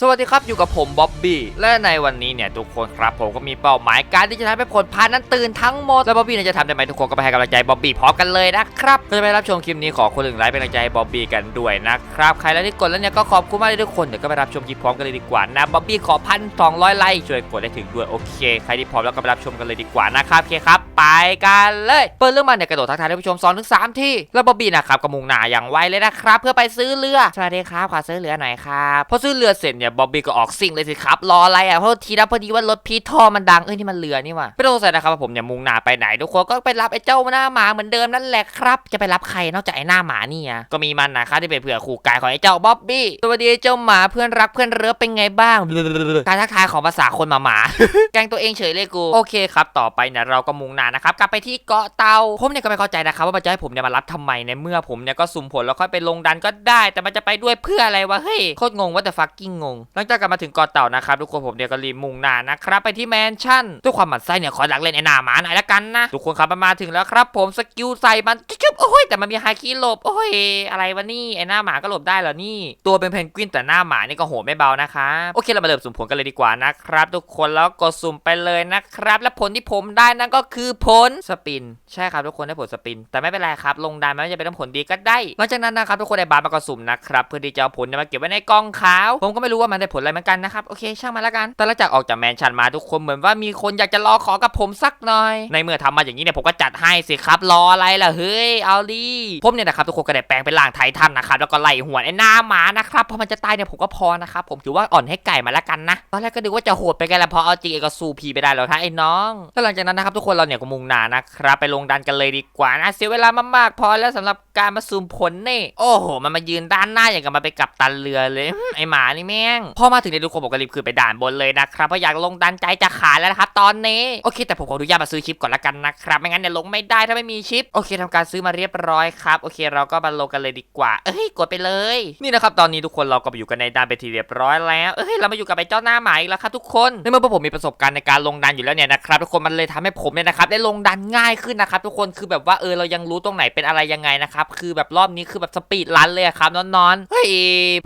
สวัสดีครับอยู่กับผมบ๊อบบี้และในวันนี้เนี่ยทุกคนครับผมก็มีเป้าหมายการที่จะทำให้ผลพานั้นตื่นทั้งหมด และบ๊อบบี้เนี่ยจะทำได้ไหมทุกคนก็ไปให้กำลังใจบ๊อบบี้พร้อมกันเลยนะครับก็จะไปรับชมคลิปนี้ขอคนหนึ่งไลค์เป็นกำลังใจบ๊อบบี้กันด้วยนะครับใครแล้วที่กดแล้วเนี่ยก็ขอบคุณมากเลยทุกคนเดี๋ยวก็ไปรับชมคลิปพร้อมกันเลยดีกว่านะบ๊อบบี้ขอพันสองร้อยไลค์ช่วยกดให้ถึงด้วยโอเคใครที่พร้อมแล้วก็ไปรับชมกันเลยดีกว่านะครับโอเคครับไปกันเลยเปิดเรื่องมาเนี่ยกระโดดทักทายท่านผู้ชม2อถึงสที่แล้วบ๊อบบี้นะครับก็มุ่งหน้าอย่างไวเลยนะครับเพื่อไปซื้อเรือสวัสดีครับขอซื้อเรือหน่อยครับพอซื้อเรือเสร็จเนี่ยบ๊อบบี้ก็ออกซิ่งเลยสิครับรออะไรอะเพราะทีนะพอดีว่ารถพีทท่อมันดังเอ้ยนี่มันเรือนี่ว่าไม่ต้องสงสัยนะครับว่าผมเนี่ยมุ่งหน้าไปไหนทุกคนก็ไปรับไอ้เจ้าหน้าหมาเหมือนเดิมนั่นแหละครับจะไปรับใครนอกจากไอ้หน้าหมานี่อะก็มีมันนะครับที่เป็นเผื่อคู่กายของไอ้เจ้าบ๊อบบี้สวัสดีเจ้าหมาเพื่อนรักเพื่อนเรือเป็นไงบ้างการทักทายของภาษาคนหมาหมาแกงตัวเองเฉยเลยกูโอเคครับต่อไปเนี่ยเราก็มุ่งหน้านะครับกลับไปที่เกาะเตาผมเนี่ยก็ไม่เข้าใจนะครับว่ามันจะให้ผมเนี่ยมารับทำไมในเมื่อผมเนี่ยก็สุ่มผลแล้วค่อยไปลงดันก็ได้ แต่มันจะไปด้วยเพื่ออะไรวะเฮ้ยโคตรงงว่าแต่ฟักกิ้งงงหลังจากกลับมาถึงเกาะเต่านะครับทุกคนผมเนี่ยก็รีบมุ่งหน้านะครับไปที่แมนชั่นด้วยความหมั่นไส้เนี่ยขอดักเล่นไอ้หน้าหมาหน่อยละกันนะทุกคนครับมันมาถึงแล้วครับ ผมสกิลใส่มันจุ๊บโอ้ยแต่มันมีฮาคิหลบโอ้ยอะไรวะนี่ไอ้หน้าหมาก็หลบได้เหรอนี่ ตัวเป็นเพนกวินแต่หน้าหมานี่ก็โหดไม่เบานะคะโอเคเรามาเริ่มสุ่มผลกันเลยดีกว่านะครับ ทุกคนแล้วกดสุ่มไปเลยนะครับ และผลที่ผมได้นั่นก็คือผลสปิน ใช่ครับทุกคนได้ผลสปิน แต่ไม่เป็นไรครับ ลงดันมันจะเป็นผลดีก็ได้หลังจากนั้นนะครับทุกคนได้บาร์มากระสุ่มนะครับเพื่อที่จะเอาผลมาเก็บไว้ในกล่องขาว ผมก็ไม่รู้ว่ามันได้ผลอะไรเหมือนกันนะครับโอเคช่างมันละกันแต่หลังจากออกจากแมนชั่นมาทุกคนเหมือนว่ามีคนอยากจะรอขอกับผมสักหน่อย ในเมื่อทำมาอย่างนี้เนี่ยผมก็จัดให้สิครับรออะไรล่ะเฮ้ยเอาดิผมเนี่ยนะครับทุกคนก็ได้แปลงเป็นร่างไททันนะครับแล้วก็ไล่หัวไอ้หน้าหมานะครับพอมันจะตายเนี่ยผมก็พอนะครับผมถือว่าอ่อนให้ไก่มาละกันนะตอนแรกก็ดูว่าจะโหดไปไงละพอเอาจริงก็สู้พีไปได้แล้วถ้าไอ้น้องแล้วหลังจากนั้นนะครับทุกคนเราเนี่ยก็มุ่งหน้านะครับไปลงดันกันเลยดีกว่านะเสียเวลามากๆพอแล้วสำหรับการมาซูมผลนี่โอ้โหมันมายืนด้านหน้าอย่างกับมาไปกับตันเรือเลยไอหมานี่แม่งพอมาถึงเนี่ยทุกคนบอกก็รีบขึ้นไปด่านบนเลยนะครับเพราะอยากลงดันใจจะขาดแล้วนะครับตอนนี้โอเค แต่ผมขออนุญาตมาซื้อชิปก่อนละกันนะครับไม่งั้นเนี่ยลงไม่ได้ถ้าไม่มีชิปโอเคทำการซื้อมาเรียบร้อยครับโอเค เราก็มาลงกันเลยดีกว่า เอ้ยกดไปเลย นี่นะครับตอนนี้ทุกคนเราก็ไปอยู่กันในด่านไปทีเรียบร้อยแล้วเอ้ยเรามาอยู่กับไอ้เจ้าหน้าหมาอีกแล้วครับทุกคนในเมื่อผมมีประสบการณ์ในการลงดันอยู่แล้วเนี่ยนะครับทุกคนมันเลยทำให้ผมเนี่ยนะครับได้ลงดันง่ายขึ้นนะครับทุกคนคือแบบว่าเออเรายังรู้ตรงไหนเป็นอะไรยังไงนะครับคือแบบรอบนี้คือแบบสปีดรันเลยครับนอนๆเฮ้ย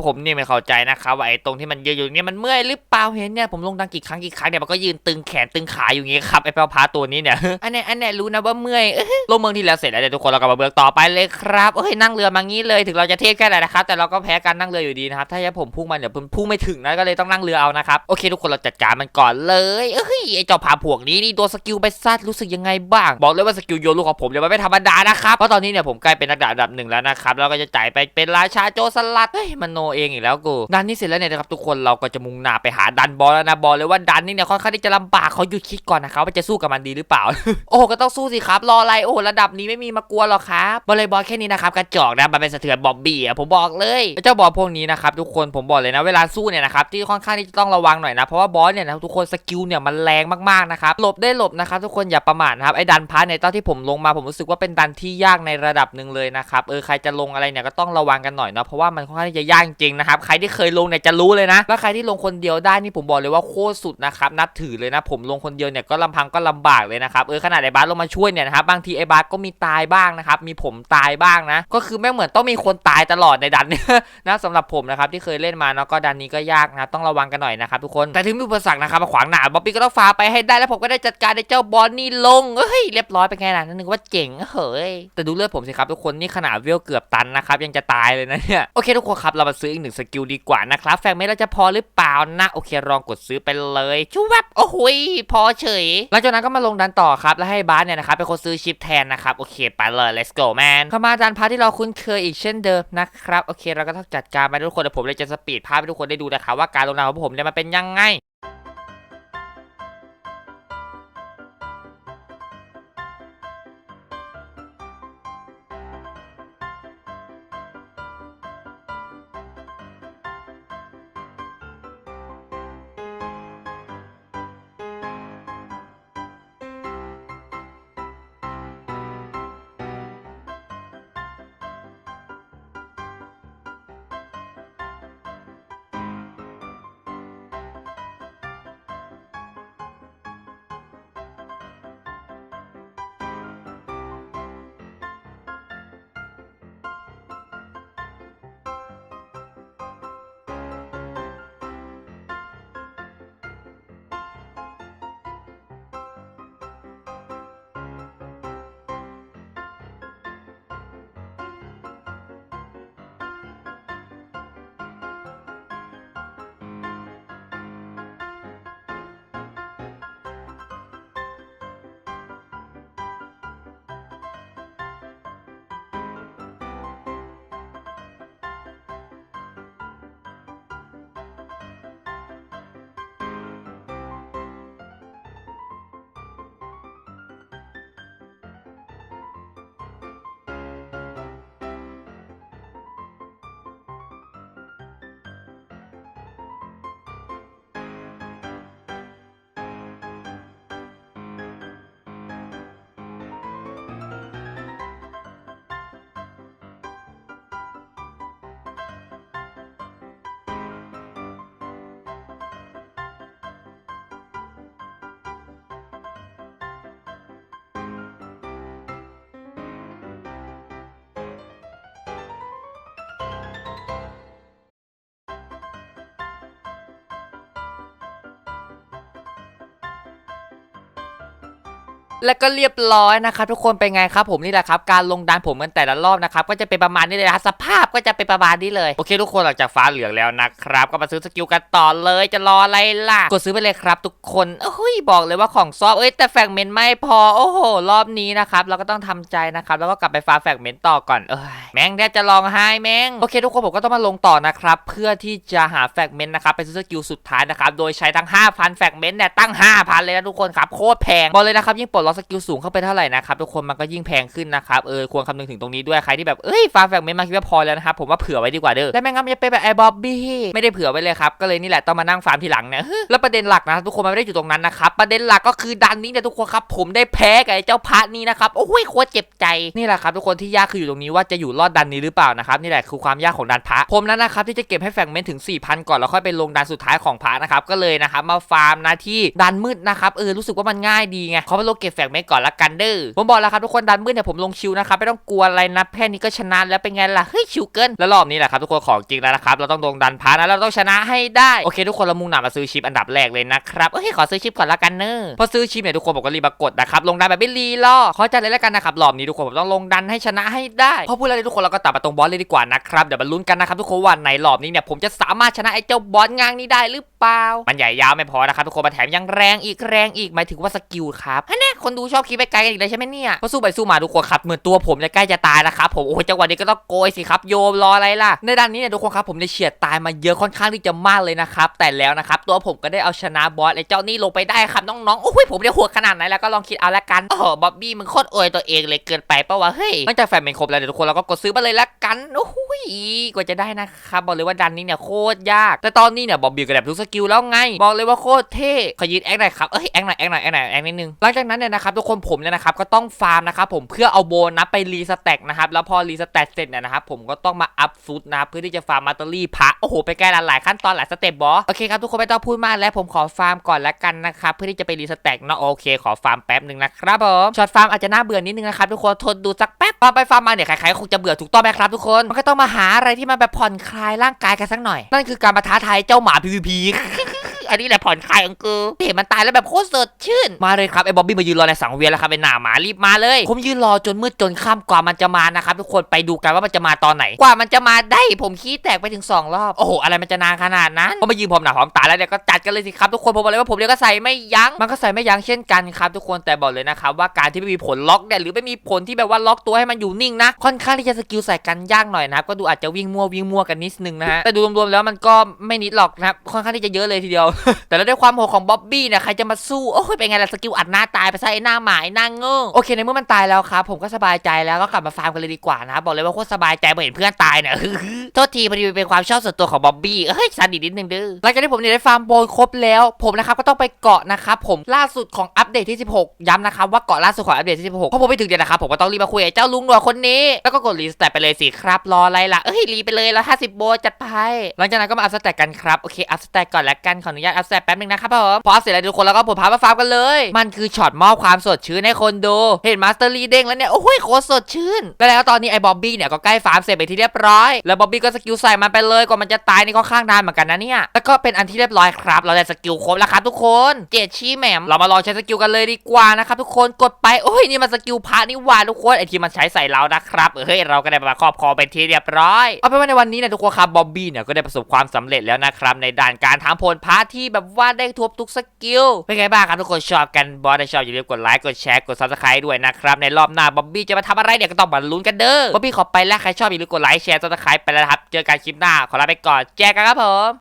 ผมเนี่ยไม่เข้าใจนะครับว่าไอ้ตรงที่มันเยืนอยู่เนี่ยมันเมื่อยหรือเปล่าเห็นเนี่ยผมลงดันกี่ครั้งกี่ครั้งเนี่ยมันก็ยืนตึงแขนตึงขาอยู่อย่างงี้ครับไอ้เป้าพาตัวนี้เนี่ยอันนี้อันนี้รู้นะว่าเมื่อยลงเมืองที่แล้วเสร็จแล้วเดี๋ยวทุกคนเรากลับมาเบืองต่อไปเลยครับเอ้ยนั่งเรือมางี้เลยถึงเราจะเทพแค่ไหนนะครับแต่เราก็แพ้การนั่งเรืออยู่ดีนะครับถ้าให้ผมพุ่งมาเดี๋ยวพุ่งไม่ถึงนะก็เลยต้องนั่งเรือเอานะครับโอเคทุกคนเราจัดการมันก่อนเลยเอ้ยไอ้เจ้าผาผวกนี้นี่ตัวสกิลไปซัดรู้สึกยังไงบ้าง บอกเลยว่าสกิลโยนลูกของผมเนี่ยมันไม่ธรรมดานะครับเพราะตอนนี้เนี่ยผมใกล้เป็นนักดาบอันดับหนึ่งแล้วนะครับแล้วก็จะจ่ายไปเป็นราชาโจสลัดเฮ้ยมันโนเองอีกแล้วกูดันนี้เสร็จแล้วเนี่ยนะครับทุกคนเราก็จะมุ่งหน้าไปหาดันบอลแล้วนะบอกเลยว่าดันนี่เนี่ยค่อนข้างที่จะลำบากเขาหยุดคิดก่อนนะครับว่าจะสู้กับมันดีหรือเปล่า โอ้ก็ต้องสู้สิครับรออะไรโอ้ระดับนี้ไม่มีมากลัวหรอกครับบอลเลยบอลแค่นี้นะครับกระจอกนะมันเป็นสะเทือนบอบบี้อะผมบอกเลยเจ้าบอลพวกนี้นะครับทุกคนผมบอกเลยนะเวลาสู้เนี่ยนะครับที่ค่อนข้างที่จะต้องระวังหน่อยนะเพราะว่าบอสเนี่ยนะทุกคนสกิลเนี่ยมันแรงมากๆนะครับหลบได้หลบนะครับทุกคนอย่าประมาทนะครับไอ้ดันพาร์ทในตอนที่ผมลงมาผมรู้สึกว่าเป็นดันที่ยากในระดับหนึ่งเลยนะครับเออใครจะลงอะไรเนี่ยก็ต้องระวังกันหน่อยเนาะเพราะว่ามันค่อนข้างที่จะยากจริงนะครับใครที่เคยลงเนี่ยจะรู้เลยนะ แล้วใครที่ลงคนเดียวได้นี่ผมบอกเลยว่าโคตรสุดนะครับนับถือเลยนะ ผมลงคนเดียวเนี่ยก็ลำพังก็ลำบากเลยนะครับเออขนาดไอ้บาสลงมาช่วยเนี่ยนะครับบางทีไอ้บาสก็มีตายบ้างนะครับมีผมตายบ้างนะ ก็คือแม่เหมือนต้องมีคนตายตลอดในดันเนี่ยนะสำหรับผมนะครับที่เคยเล่นมาเนาะก็ดันนี้ก็ยากนะต้องระวังกันหน่อยนะครับทุกคนแต่ถึงมีอุปสรรคนะครับมาขวางหน้าบ๊อบบี้ก็ต้องฟ้าไปให้ได้แล้วผมก็ได้จัดการไอ้เจ้าบอลนี่ลงเฮ้ยเรียบร้อยไปไงล่ะนั่นนึกว่าเจ๋งเฮ้ยแต่ดูเลือดผมสิครับทุกคนนี่ขนาดเวลเกือบตันนะครับยังจะตายเลยนะเนี่ยโอเคทุกคนครับเรามาซื้ออีกหนึ่งสกิลดีกว่านะครับแฟมตรแล้วจะพอหรือเปล่านะโอเคลองกดซื้อไปเลยชูวับโอ้โหยพอเฉยหลังจากนั้นก็มาลงดันต่อครับแล้วให้บาสเนี่ยนะครับเป็นคนซื้อชิปแทนนะครับโอเคไปเลย let's go man เข้ามาดันพาร์ทที่เราคุ้นเคยอีกเช่นเดิมนะครับโอเคเราก็ต้องจัดการไปทุกคนเดี๋ยวผมเลยจะสปีดภาพให้ทุกคนได้ดูนะครับว่าการลงดันของผมเนี่ยมันเป็นยังไง และก็เรียบร้อยนะครับทุกคนเป็นไงครับผมนี่แหละครับการลงดันผมกันแต่ละรอบนะครับก็จะเป็นประมาณนี้เลยนะสภาพก็จะเป็นประมาณนี้เลยโอเคทุกคนหลังจากฟ้าเหลืองแล้วนะครับก็มาซื้อสกิลกันต่อเลยจะรออะไรล่ะกดซื้อไปเลยครับ ทุกคนเอ้ยบอกเลยว่าของซอฟเอ้ยแต่แฟกเมนต์ไม่พอโอ้โห รอบนี้นะครับเราก็ต้องทำใจนะครับแล้วก็กลับไปฟ้าแฟกเมนต์ต่อก่อนเอ้ยแม่งแทบจะร้องไห้แม่งโอเคทุกคนผมก็ต้องมาลงต่อนะครับเพื่อที่จะหาแฟกเมนต์นะครับไปซื้อสกิลสุดท้ายนะครับโดยใช้ทั้ง 5,000แฟกเมนต์เนี่ยตั้ง 5,000 เลยนะทุกคนครับโคตรแพงบอกเลยนะครับยิ่งปลดสกิลสูงเข้าไปเท่าไหร่นะครับทุกคนมันก็ยิ่งแพงขึ้นนะครับเออควรคำนึงถึงตรงนี้ด้วยใครที่แบบเอ้ยฟาร์มแฟกเมนต์มาคิดว่าพอแล้วนะครับผมว่าเผื่อไว้ดีกว่าเด้อและแม่งั้นมันจะเป็นแบบไอ้บ๊อบบี้ไม่ได้เผื่อไว้เลยครับก็เลยนี่แหละต้องมานั่งฟาร์มทีหลังเนี่ยแล้วประเด็นหลักนะทุกคนมันไม่ได้อยู่ตรงนั้นนะครับประเด็นหลักก็คือดันนี้เนี่ยทุกคนครับผมได้แพ้กับไอ้เจ้าพระนี้นะครับโอ้ยโคตรเจ็บใจนี่แหละครับทุกคนที่ยากคืออยู่ตรงนี้ว่าจะอยู่รอดดันนี้หรือเปล่านะครับนี่แหละคือความยากของดันพระผมนั้นนะครับที่จะเก็บให้แฟกเมนต์ถึง 4,000 ก่อนแล้วค่อยไปลงดันสุดท้ายของพระนะครับก็เลยนะครับมาฟาร์มนะที่ดันมืดนะครับเออรู้สึกว่ามันง่ายดีไงเขาไปลงเก็บแฟากเมนต์ก่อนละกันเด้อผมบอกแล้วครับทุกคนดันมืดเนี่ยผมลงชิวนะครับไม่ต้องกลัวอะไรนะแค่นี้ก็ชนะแล้วเป็นไงล่ะเฮ้ยชิวเกินแล้วรอบนี้แหละครับทุกคนของจริงแล้วนะครับเราต้องลงดันพระนะเราต้องชนะให้ได้โอเค ทุกคนเรามุ่งหน้ามาซื้อชิปอันดับแรกเลยนะครับเอ้ยขอซื้อชิปก่อนละกันเนอะพอซื้อชิปเนี่ยทุกคนผมก็รีบกดนะครับลงดันแบบไม่รีรอขอจัดเลยแล้วกันนะครับรอบนี้ทุกคนผมต้องลงดันให้ชนะให้ได้พอพูดแล้วเนี่ยทุกคนเราก็ตัดมาตรงบอสเลยดีกว่านะครับเดี๋ยวมาลุ้นกันนะครับทุกคนว่าในรอบนี้เนี่ยผมจะสามารถชนะไอ้เจ้าบอสงางนี้ได้หรือเปล่ามันใหญ่ยาวไม่พอนะครับทุกคนมาแถมยังแรงอีกแรงอีกหมายถึงว่าสกิลครับฮะเนี่ยคนดูชอบคิดไปไกลกันอีกเลยใช่ไหมเนี่ยพอสู้ไปสู้มาทุกคนครับเหมือนตัวผมจะใกล้จะตายนะครับผมโอ้ยจังหวะนี้ก็ต้องโกยสิครับโยมรออะไรล่ะในด้านนี้เนี่ยทุกคนครับผมได้เฉียดตายมาเยอะค่อนข้างที่จะมากเลยนะครับแต่แล้วนะครับตัวผมก็ได้เอาชนะบอสไอ้เจ้านี่ลงไปได้ครับน้องๆโอ้ยผมได้หัวขนาดไหนแล้วก็ลองคิดเอาละกันโอ้บ๊อบบี้มึงโคตรอวยตัวเองเลยเกินไปปะวะเฮ้ยหลังจากแฟนเป็นครบแล้วเดี๋ยวทุกคนเราก็กดซื้อมาเลยละกันโอ้โหกว่าจะได้นะครับบอกเลยว่าดันนี้เนี่ยโคตรยาก แต่ตอนนี้เนี่ยบอบบี้ก็แบบทุกสกิลแล้วไงบอกเลยว่าโคตรเท่ขอยืนแอคหน่อยครับเอ้ยแอคหน่อยแอคหน่อยแอคหน่อยแอคนิดนึงหลังจากนั้นเนี่ยนะครับทุกคนผมเนี่ยนะครับก็ต้องฟาร์มนะครับผมเพื่อเอาโบนัสไปรีสแต็กนะครับแล้วพอรีสแต็กเสร็จเนี่ยนะครับผมก็ต้องมาอัพฟุตนะครับเพื่อที่จะฟาร์มมาตเตอรี่พระโอ้โหไปแก้หลายขั้นตอนหลายสเต็ปบอสโอเคครับทุกคนไม่ต้องพูดมากแล้วผมขอฟาร์มก่อนละกันนะครับเพื่อที่จะไปรีสแต็กเนาะโอเค ขอฟาร์มแป๊บหนึ่งนะครับผมช็อตฟาร์มอาจจะน่าเบื่อนิดนึงนะครับทุกคนทนดูสักแป๊บฟาร์มไปฟาร์มมาเนี่ยใครๆคงจะเบื่อถูกต้องไหมครับทุกคนมันก็ต้องมาหาอะไรที่มันแบบผ่อนคลายร่างกายกันสักหน่อย นั่นคือการมาท้าทายเจ้าหมา PVP ออันนี้แหละผ่อนคลายของกูเห็นมันตายแล้วแบบโคตรสดชื่น มาเลยครับไอ้บ๊อบบี้มายืนรอในสังเวียนแล้วครับไอ้หน้าหมารีบมาเลย ผมยืนรอจนมืดจนค่ำกว่ามันจะมานะครับทุกคนไปดูกันว่ามันจะมาตอนไหน กว่ามันจะมาได้ผมขี้แตกไปถึงสองรอบ โอ้โหอะไรมันจะนานขนาดนั้นก็มายืนพร้อมหน้าพร้อมตาแล้วเนี่ยก็จัดกันเลยสิครับทุกคนผมบอกเลยว่าผมเนี่ยก็ใส่ไม่ยั้งมันก็ใส่ไม่ยั้งเช่นกันครับทุกคนแต่บอกเลยนะครับว่าการที่ไม่มีผลล็อกเนี่ยหรือไม่มีผลที่แบบว่าล็อกตัวให้มันอยู่นิ่งนะค่อนข้างที่จะสกิลใส่กันยากหน่อยนะครับก็ดูอาจจะวิ่งมั่ววิ่งมั่วกันนิดนึงนะฮะแต่ดูรวมๆแล้วมันก็ไม่นิดหรอกนะครับค่อนข้างที่จะเยอะเลยทีเดียวแต่แล้วด้วยความโหดของบ๊อบบี้เนี่ยใครจะมาสู้ โอ้ยเป็นไงล่ะสกิลอัดหน้าตายไปซะไอ้หน้าหมาไอ้หน้าเงื้อโอเคในเมื่อมันตายแล้วครับผมก็สบายใจแล้วก็กลับมาฟาร์มกันเลยดีกว่านะ บอกเลยว่าโคตรสบายใจเมื่อเห็นเพื่อนตายเนี่ยโทษทีพอดีเป็นความชอบส่วนตัวของบ๊อบบี้เอ้ยซันดีนิดนึงเด้อหลังจากที่ผมเนี่ยได้ฟาร์มโบนครบแล้ว ผมนะครับก็ต้องไปเกาะนะครับผมล่าสุดของอัปเดตที่ 16 ย้ำนะครับว่าเกาะล่าสุดของอัปเดตที่ 16พอผมไปถึงเนี่ยนะครับผมก็ต้องรีบมาคุยกับเจ้าลุงหนวดคนนี้แล้วก็กดรีสแตทไปเลยสิครับรออะไรล่ะเอ้ยรีไปเลยแล้ว50โบจัดไปหลังจากนั้นก็มาอัพสแตทกันครับโอเคอัพสแตทก่อนล้วกันขออนุญาตอัพสแตทแป๊บนึงนะครับผมพอเสร็จแล้วทุกคนแล้วก็ผมพามาฟาร์มกันเลย มันคือช็อตมอบความสดชื่นให้คนดู เห็นมาสเตอร์ลีเด้งแล้วเนี่ย โอ้ยโคตรสดชื่นแล้วแล้วตอนนี้ไอ้บ๊อบบี้เนี่ยก็ใกล้ฟาร์มเสร็จไปที่เรียบร้อย แล้วบ๊อบบี้ก็สกิลใส่มันไปเลยกว่ามันจะตายนี่ก็ข้างนานเหมือนกันนะเนี่ย แล้วก็เป็นอันที่เรียบร้อยครับ เราได้สกิลครบแล้วครับทุกคนเจ็ดชี้แหม่มเรามาลองใช้สกิลกันเลยดีกว่านะครับทุกคนกดไปโอ้ยนี่มันสกิลพานี่หว่าทุกคนไอที่มันใช้ใส่เรานะครับเฮ้ยเราก็ได้มาครอบครองเป็นที่เรียบร้อย เอาเป็นว่าในวันนี้เนี่ยทุกคนครับบ๊อบบี้เนี่ยก็ได้ประสบความสำเร็จแล้วนะครับในด่านการทำผลพาทีแบบว่าได้ทบทุกสกิล เป็นไงบ้างครับทุกคนชอบกันบอสถ้าชอบอย่าลืมกดไลค์กดแชร์กดซับสไครต์ด้วยนะครับ ในรอบหน้าบ๊อบบี้จะมาทำอะไรเนี่ยก็ต้องมาลุ้นกันเด้อบ๊อบบี้ขอไปแล้วใครชอบอย่าลืมกดไลค์แชร์ซับสไครต์ไปแล้วครับ เจอกันคลิปหน้าขอลาไปก่อนแจกกันครับผม